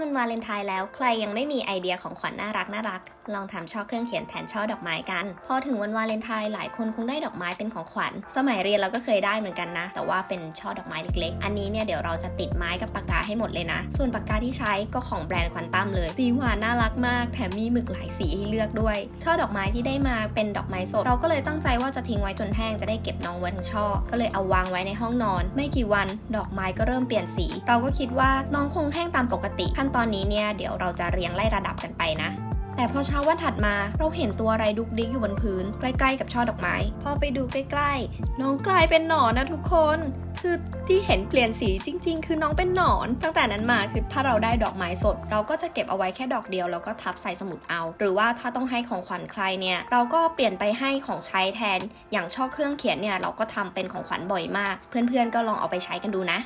วันวาเลนไทน์แล้ว ใครยังไม่มีไอเดียของขวัญน่ารักน่ารัก ลองทำช่อเครื่องเขียนแทนช่อดอกไม้กัน พอถึงวันวาเลนไทน์หลายคนคงได้ดอกไม้เป็นของขวัญ สมัยเรียนเราก็เคยได้เหมือนกันนะ แต่ว่าเป็นช่อดอกไม้เล็กๆ อันนี้เนี่ยเดี๋ยวเราจะติดไม้กับปากกาให้หมดเลยนะ ส่วนปากกาที่ใช้ก็ของแบรนด์ควอนตั้มเลยสีหวานน่ารักมาก แถมมีหมึกหลายสีให้เลือกด้วย ช่อดอกไม้ที่ได้มาเป็นดอกไม้สด เราก็เลยตั้งใจว่าจะทิ้งไว้จนแห้งจะได้เก็บน้องไว้ทั้งช่อ ก็เลยเอาวางไว้ในห้องนอน ไม่กี่วัน ดอกไม้ก็เริ่มเปลี่ยนสี เราก็คิดว่าน้องคงแห้งตามปกติขนตอนนี้เนี่ยเดี๋ยวเราจะเรียงไล่ระดับกันไปนะ แต่พอเช้าวันถัดมาเราเห็นตัวอะไรดุกดิกอยู่บนพื้น ใกล้ ๆ กับช่อดอกไม้ พอไปดูใกล้ๆ น้องกลายเป็นหนอนนะทุกคน คือที่เห็นเปลี่ยนสีจริง ๆ คือน้องเป็นหนอน ตั้งแต่นั้นมาคือถ้าเราได้ดอกไม้สด เราก็จะเก็บเอาไว้แค่ดอกเดียวแล้วก็ทับใส่สมุดเอา หรือว่าถ้าต้องให้ของขวัญใครเนี่ย เราก็เปลี่ยนไปให้ของใช้แทน อย่างช่อเครื่องเขียนเนี่ยเราก็ทำเป็นของขวัญบ่อยมาก เพื่อนๆก็ลองเอาไปใช้กันดูนะ